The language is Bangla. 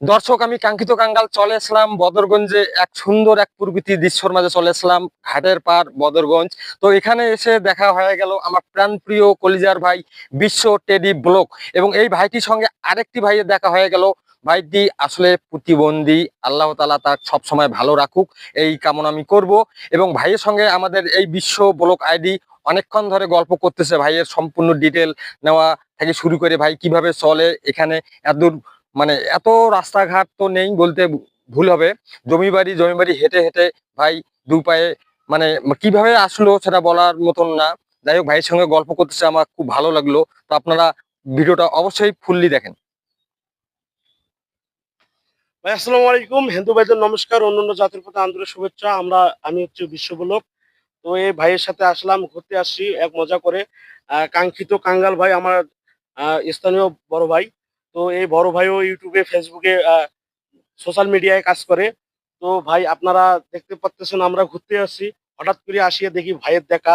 দর্শক, আমি কাঙ্ক্ষিত কাঙ্গাল চলে আসলাম বদরগঞ্জে, এক সুন্দর, এক প্রকৃতি দৃশ্যর মাঝে চলে আসলাম ঘাটের পার বদরগঞ্জ। তো এখানে এসে দেখা হয়ে গেল আমার প্রাণপ্রিয় কলিজার ভাই বিশ্ব টেডি ব্লক এবং এই ভাইটির সঙ্গে আরেকটি ভাইয়ের দেখা হয়ে গেল। ভাইটি আসলে প্রতিবন্ধী, আল্লাহ তালা তার সবসময় ভালো রাখুক, এই কামনা আমি করব এবং ভাইয়ের সঙ্গে আমাদের এই বিশ্ব ব্লক আইডি অনেকক্ষণ ধরে গল্প করতেছে। ভাইয়ের সম্পূর্ণ ডিটেল নেওয়া থেকে শুরু করে ভাই কীভাবে চলে, এখানে এত মানে এত রাস্তাঘাট তো নেই বলতে ভুল হবে। জমি বাড়ি জমি বাড়ি হেঁটে হেঁটে ভাই দু পায়ে মানে কীভাবে আসলো সেটা বলার মতন না। যাই হোক, ভাইয়ের সঙ্গে গল্প করতেছে আমার খুব ভালো লাগল। তো আপনারা ভিডিওটা অবশ্যই ফুললি দেখেন। ভাই, আসসালামু আলাইকুম। হিন্দু ভাইদের নমস্কার। অন্যান্য জাতির প্রতি আন্তরিক শুভেচ্ছা। আমরা, আমি হচ্ছে বিশ্ববলোক। তো এই ভাইয়ের সাথে আসলাম, ঘুরতে আসছি, এক মজা করে। কাঙ্ক্ষিত কাঙ্গাল ভাই আমার স্থানীয় বড় ভাই। তো এই বড় ভাইও ইউটিউবে, ফেসবুকে সোশ্যাল মিডিয়ায় কাজ করে। তো ভাই, আপনারা দেখতে পাচ্ছেন আমরা ঘুরতে আসছি। হঠাৎ করে আসিয়া দেখি ভাইয়ের দেখা।